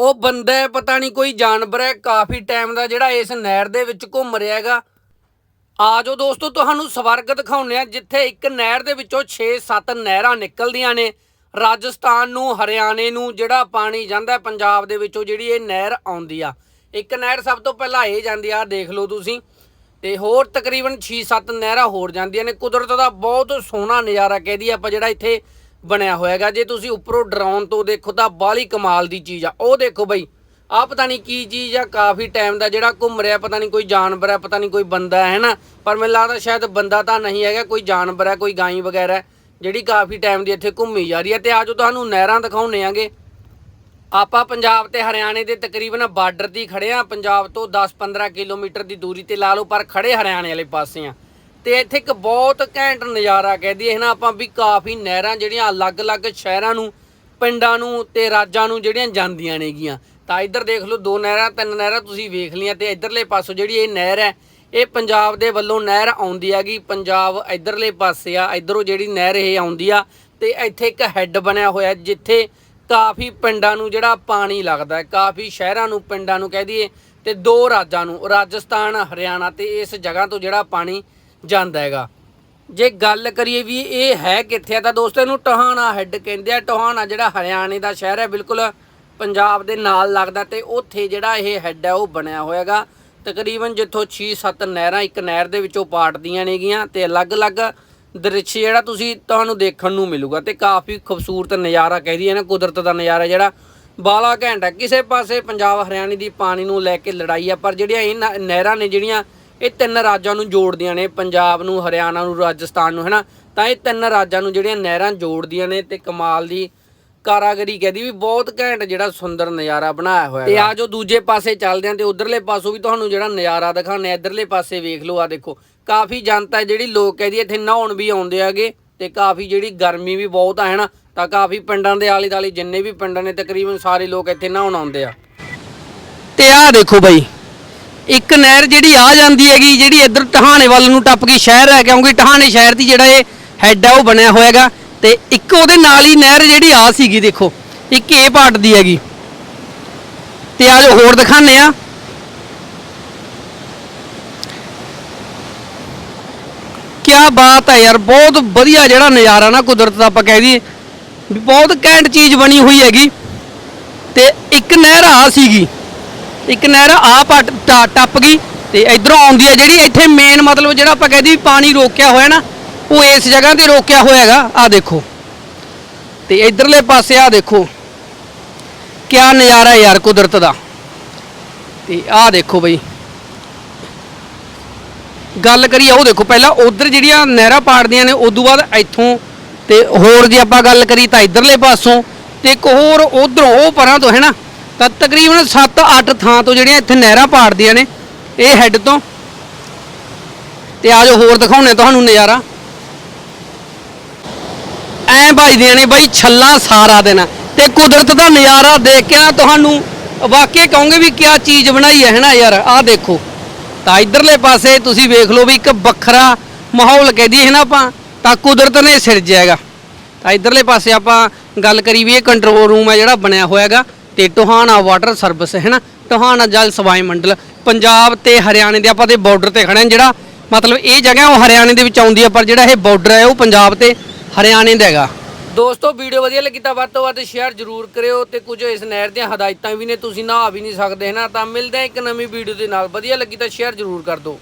ਉਹ ਬੰਦਾ ਹੈ, ਪਤਾ ਨਹੀਂ ਕੋਈ ਜਾਨਵਰ ਹੈ, ਕਾਫੀ ਟਾਈਮ ਦਾ ਜਿਹੜਾ ਇਸ ਨਹਿਰ ਦੇ ਵਿੱਚ ਘੁੰਮ ਰਿਹਾ ਹੈਗਾ। ਆ ਜਾਓ ਦੋਸਤੋ, ਤੁਹਾਨੂੰ ਸਵਰਗ ਦਿਖਾਉਂਦੇ ਆ ਜਿੱਥੇ ਇੱਕ ਨਹਿਰ ਦੇ ਵਿੱਚੋਂ 6-7 ਨਹਿਰਾਂ ਨਿਕਲਦੀਆਂ ਨੇ। ਰਾਜਸਥਾਨ ਨੂੰ, ਹਰਿਆਣੇ ਨੂੰ, ਜਿਹੜਾ ਪਾਣੀ ਜਾਂਦਾ ਪੰਜਾਬ ਦੇ ਵਿੱਚੋਂ ਜਿਹੜੀ ਇਹ ਨਹਿਰ ਆਉਂਦੀ ਆ। ਇੱਕ ਨਹਿਰ ਸਭ ਤੋਂ ਪਹਿਲਾਂ ਇਹ ਜਾਂਦੀ ਆ ਦੇਖ ਲਓ ਤੁਸੀਂ। ਤੇ ਹੋਰ ਤਕਰੀਬਨ 6-7 ਨਹਿਰਾਂ ਹੋਰ ਜਾਂਦੀਆਂ ਨੇ। ਕੁਦਰਤ ਦਾ ਬਹੁਤ ਸੋਹਣਾ ਨਜ਼ਾਰਾ ਕਹਿ ਦਈਏ ਆਪਾਂ ਜਿਹੜਾ ਇੱਥੇ ਬਣਿਆ ਹੋਇਆ ਹੈਗਾ ਜੇ ਤੁਸੀਂ ਉੱਪਰੋਂ ਡਰਾਉਣ ਤੋਂ ਦੇਖੋ ਤਾਂ ਬਾਹਲੀ ਕਮਾਲ ਦੀ ਚੀਜ਼ ਆ। ਉਹ ਦੇਖੋ ਬਈ ਆ ਪਤਾ ਨਹੀਂ ਕੀ ਚੀਜ਼ ਆ, ਕਾਫੀ ਟਾਈਮ ਦਾ ਜਿਹੜਾ ਘੁੰਮ ਰਿਹਾ, ਪਤਾ ਨਹੀਂ ਕੋਈ ਜਾਨਵਰ ਹੈ ਪਤਾ ਨਹੀਂ ਕੋਈ ਬੰਦਾ ਹੈ ਨਾ ਪਰ ਮੈਨੂੰ ਲੱਗਦਾ ਸ਼ਾਇਦ ਬੰਦਾ ਤਾਂ ਨਹੀਂ ਹੈਗਾ, ਕੋਈ ਜਾਨਵਰ ਹੈ ਕੋਈ ਗਾਈ ਵਗੈਰਾ, ਜਿਹੜੀ ਕਾਫੀ ਟਾਈਮ ਦੀ ਇੱਥੇ ਘੁੰਮੀ ਜਾ ਰਹੀ ਹੈ ਤੇ ਆਜੋ ਤੁਹਾਨੂੰ ਨਹਿਰਾਂ ਦਿਖਾਉਣੇ ਆਂਗੇ। ਆਪਾਂ ਪੰਜਾਬ ਤੇ ਹਰਿਆਣੇ ਦੇ ਤਕਰੀਬਨ ਬਾਰਡਰ ਤੇ ਹੀ ਖੜੇ ਆ। ਪੰਜਾਬ ਤੋਂ 10-15 ਕਿਲੋਮੀਟਰ ਦੀ ਦੂਰੀ ਤੇ ਲਾ ਲਓ, ਪਰ ਖੜੇ ਹਰਿਆਣੇ ਵਾਲੇ ਪਾਸੇ ਆ। ਤੇ ਇੱਥੇ ਇੱਕ ਬਹੁਤ ਘੈਂਟ ਨਜ਼ਾਰਾ ਕਹਿ ਦਈਏ ਹਨਾ ਆਪਾਂ ਵੀ ਕਾਫੀ ਨਹਿਰਾਂ ਜਿਹੜੀਆਂ ਅਲੱਗ-ਅਲੱਗ ਸ਼ਹਿਰਾਂ ਨੂੰ, ਪਿੰਡਾਂ ਨੂੰ ਤੇ ਰਾਜਾਂ ਨੂੰ ਜਿਹੜੀਆਂ ਜਾਂਦੀਆਂ ਨੇਗੀਆਂ। ਤਾਂ ਇੱਧਰ ਦੇਖ ਲਓ, ਦੋ ਨਹਿਰਾਂ, ਤਿੰਨ ਨਹਿਰਾਂ ਤੁਸੀਂ ਵੇਖ ਲਈਆਂ ਤੇ ਇੱਧਰਲੇ ਪਾਸੋਂ ਜਿਹੜੀ ਇਹ ਨਹਿਰ ਹੈ, ਇਹ ਪੰਜਾਬ ਦੇ ਵੱਲੋਂ ਨਹਿਰ ਆਉਂਦੀ ਹੈਗੀ। ਪੰਜਾਬ ਇੱਧਰਲੇ ਪਾਸੇ ਆ, ਇੱਧਰੋਂ ਜਿਹੜੀ ਨਹਿਰ ਇਹ ਆਉਂਦੀ ਆ ਤੇ ਇੱਥੇ ਇੱਕ ਹੈੱਡ ਬਣਿਆ ਹੋਇਆ ਜਿੱਥੇ ਕਾਫੀ ਪਿੰਡਾਂ ਨੂੰ ਜਿਹੜਾ ਪਾਣੀ ਲੱਗਦਾ ਕਾਫੀ ਸ਼ਹਿਰਾਂ ਨੂੰ, ਪਿੰਡਾਂ ਨੂੰ ਕਹਿ ਦਈਏ ਤੇ ਦੋ ਰਾਜਾਂ ਨੂੰ, ਰਾਜਸਥਾਨ, ਹਰਿਆਣਾ ਤੇ ਇਸ ਜਗ੍ਹਾ ਤੋਂ ਜਿਹੜਾ ਪਾਣੀ ਜਾਂਦਾ ਹੈਗਾ। ਜੇ ਗੱਲ ਕਰੀਏ ਵੀ ਇਹ ਹੈ ਕਿੱਥੇ ਆ, ਤਾਂ ਦੋਸਤੋ ਇਹਨੂੰ ਟਹਾਣਾ ਹੈੱਡ ਕਹਿੰਦੇ ਆ। ਟਹਾਣਾ ਜਿਹੜਾ ਹਰਿਆਣੇ ਦਾ ਸ਼ਹਿਰ ਹੈ, ਬਿਲਕੁਲ ਪੰਜਾਬ ਦੇ ਨਾਲ ਲੱਗਦਾ ਤੇ ਉੱਥੇ ਜਿਹੜਾ ਇਹ ਹੈੱਡ ਹੈ ਉਹ ਬਣਿਆ ਹੋਇਆਗਾ ਤਕਰੀਬਨ ਜਿੱਥੋਂ 6-7 ਨਹਿਰਾਂ ਇੱਕ ਨਹਿਰ ਦੇ ਵਿੱਚੋਂ ਪਾਟਦੀਆਂ ਨੇਗੀਆਂ ਤੇ ਅਲੱਗ-ਅਲੱਗ ਦ੍ਰਿਸ਼ ਜਿਹੜਾ ਤੁਸੀਂ ਤੁਹਾਨੂੰ ਦੇਖਣ ਨੂੰ ਮਿਲੂਗਾ ਤੇ ਕਾਫੀ ਖੂਬਸੂਰਤ ਨਜ਼ਾਰਾ ਕਹਿ ਦਈਏ ਨਾ, ਕੁਦਰਤ ਦਾ ਨਜ਼ਾਰਾ ਜਿਹੜਾ ਬਾਲਾ ਘੈਂਟ ਕਿਸੇ ਪਾਸੇ ਪੰਜਾਬ ਹਰਿਆਣੇ ਦੀ ਪਾਣੀ ਨੂੰ ਲੈ ਕੇ ਲੜਾਈ ਆ, ਪਰ ਜਿਹੜੀਆਂ ਇਹ ਨ- ਨਹਿਰਾਂ ਨੇ ਜਿਹੜੀਆਂ ਇਹ ਤਿੰਨ ਰਾਜਾਂ ਨੂੰ ਜੋੜਦੀਆਂ ਨੇ ਪੰਜਾਬ ਨੂੰ ਹਰਿਆਣਾ ਨੂੰ ਰਾਜਸਥਾਨ ਨੂੰ ਹੈਨਾ? ਤਾਂ ਇਹ ਤਿੰਨ ਰਾਜਾਂ ਨੂੰ ਜਿਹੜੀਆਂ ਨਹਿਰਾਂ ਜੋੜਦੀਆਂ ਨੇ ਤੇ ਕਮਾਲ ਦੀ ਕਾਰਾਗਰੀ ਕਹਦੀ ਵੀ ਬਹੁਤ ਘੈਂਟ ਜਿਹੜਾ ਸੁੰਦਰ ਨਜ਼ਾਰਾ ਬਣਾਇਆ ਹੋਇਆ ਤੇ ਆ ਜੋ ਦੂਜੇ ਪਾਸੇ ਚੱਲਦੇ ਆਂ ਤੇ ਉਧਰਲੇ ਪਾਸੋਂ ਵੀ ਤੁਹਾਨੂੰ ਜਿਹੜਾ ਨਜ਼ਾਰਾ ਦਿਖਾਣੇ ਇਧਰਲੇ ਪਾਸੇ ਵੇਖ ਲਓ ਆ ਦੇਖੋ। ਕਾਫੀ ਜਨਤਾ ਜਿਹੜੀ ਲੋਕ ਕਹਦੀ ਇੱਥੇ ਨਹਾਉਣ ਵੀ ਆਉਂਦੇ ਆਗੇ ਤੇ ਕਾਫੀ ਜਿਹੜੀ ਗਰਮੀ ਵੀ ਬਹੁਤ ਆ ਹੈਨਾ? ਤਾਂ ਕਾਫੀ ਪਿੰਡਾਂ ਦੇ ਆਲੇ ਦਾਲੇ ਜਿੰਨੇ ਵੀ ਪਿੰਡ ਨੇ ਤਕਰੀਬਨ ਸਾਰੇ ਲੋਕ ਇੱਥੇ ਨਹਾਉਣ ਆਉਂਦੇ ਆ। ਤੇ ਆਹ ਦੇਖੋ ਬਈ ਇੱਕ ਨਹਿਰ ਜਿਹੜੀ ਆ ਜਾਂਦੀ ਹੈਗੀ, ਜਿਹੜੀ ਇੱਧਰ ਟਹਾਣੇ ਵੱਲ ਨੂੰ ਟੱਪ ਕੇ ਸ਼ਹਿਰ ਹੈ ਕਿਉਂਕਿ ਟਹਾਣੇ ਸ਼ਹਿਰ ਦੀ ਜਿਹੜਾ ਇਹ ਹੈੱਡ ਆ, ਉਹ ਬਣਿਆ ਹੋਇਆਗਾ। ਤੇ ਇੱਕ ਉਹਦੇ ਨਾਲ ਹੀ ਨਹਿਰ ਜਿਹੜੀ ਆ ਸੀਗੀ, ਦੇਖੋ, ਇੱਕ ਇਹ ਪਾਰਟ ਦੀ ਹੈਗੀ। ਤੇ ਆ ਜੋ ਹੋਰ ਦਿਖਾਣੇ ਆ। ਕਿਆ ਬਾਤ ਹੈ ਯਾਰ, ਬਹੁਤ ਵਧੀਆ ਜਿਹੜਾ ਨਜ਼ਾਰਾ ਨਾ ਕੁਦਰਤ ਦਾ ਆਪਾਂ ਕਹਿ ਦਈਏ। ਵੀ ਬਹੁਤ ਘੈਂਟ ਚੀਜ਼ ਬਣੀ ਹੋਈ ਹੈਗੀ। ਤੇ ਇੱਕ ਨਹਿਰ ਆ ਸੀਗੀ। ਇੱਕ ਨਹਿਰ ਆ ਟੱਪ ਗਈ ਤੇ ਇਧਰੋਂ ਆਉਂਦੀ ਹੈ ਜਿਹੜੀ ਇੱਥੇ ਮੇਨ ਮਤਲਬ ਜਿਹੜਾ ਆਪਾਂ ਕਹਿੰਦੇ ਵੀ ਪਾਣੀ ਰੋਕਿਆ ਹੋਇਆ ਨਾ, ਉਹ ਇਸ ਜਗ੍ਹਾ ਤੇ ਰੋਕਿਆ ਹੋਇਆ ਹੈਗਾ ਆ ਦੇਖੋ। ਤੇ ਇਧਰਲੇ ਪਾਸੇ ਆ ਦੇਖੋ, ਕਿਆ ਨਜ਼ਾਰਾ ਯਾਰ ਕੁਦਰਤ ਦਾ। ਤੇ ਆ ਦੇਖੋ ਬਈ। ਗੱਲ ਕਰੀਏ ਉਹ ਦੇਖੋ, ਪਹਿਲਾਂ ਉਧਰ ਜਿਹੜੀਆਂ ਨਹਿਰਾਂ ਪਾੜਦੀਆਂ ਨੇ, ਉਦੋਂ ਬਾਅਦ ਇੱਥੋਂ ਤੇ ਹੋਰ ਜੇ ਆਪਾਂ ਗੱਲ ਕਰੀ ਤਾਂ ਇਧਰਲੇ ਪਾਸੋਂ ਤੇ ਇੱਕ ਹੋਰ ਉਧਰੋਂ ਉਹ ਪਰਾਂ ਤੋਂ, ਹੈ ਨਾ ਤਾਂ ਤਕਰੀਬਨ 7-8 ਥਾਂ ਤੋਂ ਜਿਹੜੀਆਂ ਇੱਥੇ ਨਹਿਰਾਂ ਪਾੜਦੀਆਂ ਨੇ, ਇਹ ਹੈੱਡ ਤੋਂ। ਤੇ ਆਜੋ ਹੋਰ ਦਿਖਾਉਣੇ ਤੁਹਾਨੂੰ ਨਜ਼ਾਰਾ। ਐ ਵੱਜਦੀਆਂ ਨੇ ਬਾਈ ਛੱਲਾ ਸਾਰਾ ਦਿਨ। ਤੇ ਕੁਦਰਤ ਦਾ ਨਜ਼ਾਰਾ ਦੇਖ ਕੇ ਨਾ ਤੁਹਾਨੂੰ ਵਾਕਈ ਕਹੋਗੇ ਵੀ ਕਿਆ ਚੀਜ਼ ਬਣਾਈ ਹੈ ਨਾ ਯਾਰ? ਆਹ ਦੇਖੋ। ਤਾਂ ਇਧਰਲੇ ਪਾਸੇ ਤੁਸੀਂ ਵੇਖ ਲਓ ਵੀ ਇੱਕ ਵੱਖਰਾ ਮਾਹੌਲ ਕਹਿ ਦਈਏ, ਹੈ ਨਾ ਆਪਾਂ? ਤਾਂ ਕੁਦਰਤ ਨੇ ਸਿਰਜਿਆ ਹੈਗਾ। ਤਾਂ ਇਧਰਲੇ ਪਾਸੇ ਆਪਾਂ ਗੱਲ ਕਰੀ ਵੀ ਇਹ ਕੰਟਰੋਲ ਰੂਮ ਹੈ ਜਿਹੜਾ ਬਣਿਆ ਹੋਇਆ ਹੈਗਾ। ਤੇ ਟੋਹਾਣਾ ਵਾਟਰ ਸਰਵਿਸ ਹੈ ਨਾ? ਟੋਹਾਣਾ ਜਲ ਸਵਾਈ ਮੰਡਲ, ਪੰਜਾਬ ਤੇ ਹਰਿਆਣੇ ਦੇ ਆਪਾਂ ਤੇ ਬਾਰਡਰ ਤੇ ਖੜੇ ਹਾਂ, ਜਿਹੜਾ ਮਤਲਬ ਇਹ ਜਗ੍ਹਾ ਉਹ ਹਰਿਆਣੇ ਦੇ ਵਿੱਚ ਆਉਂਦੀ ਹੈ ਪਰ ਜਿਹੜਾ ਇਹ ਬਾਰਡਰ ਹੈ ਉਹ ਪੰਜਾਬ ਤੇ ਹਰਿਆਣੇ ਦਾ ਹੈਗਾ। ਦੋਸਤੋ ਵੀਡੀਓ ਵਧੀਆ ਲੱਗੀ ਤਾਂ ਵੱਧ ਤੋਂ ਵੱਧ ਸ਼ੇਅਰ ਜ਼ਰੂਰ ਕਰਿਓ ਤੇ ਕੁਝ ਇਸ ਨਹਿਰ ਦੀਆਂ ਹਦਾਇਤਾਂ ਵੀ ਨੇ, ਤੁਸੀਂ ਨਹਾ ਵੀ ਨਹੀਂ ਸਕਦੇ ਹਨਾ ਤਾਂ ਮਿਲਦੇ ਹਾਂ ਇੱਕ ਨਵੀਂ ਵੀਡੀਓ ਦੇ ਨਾਲ। ਵਧੀਆ ਲੱਗੀ ਤਾਂ ਸ਼ੇਅਰ ਜ਼ਰੂਰ ਕਰ ਦਿਓ।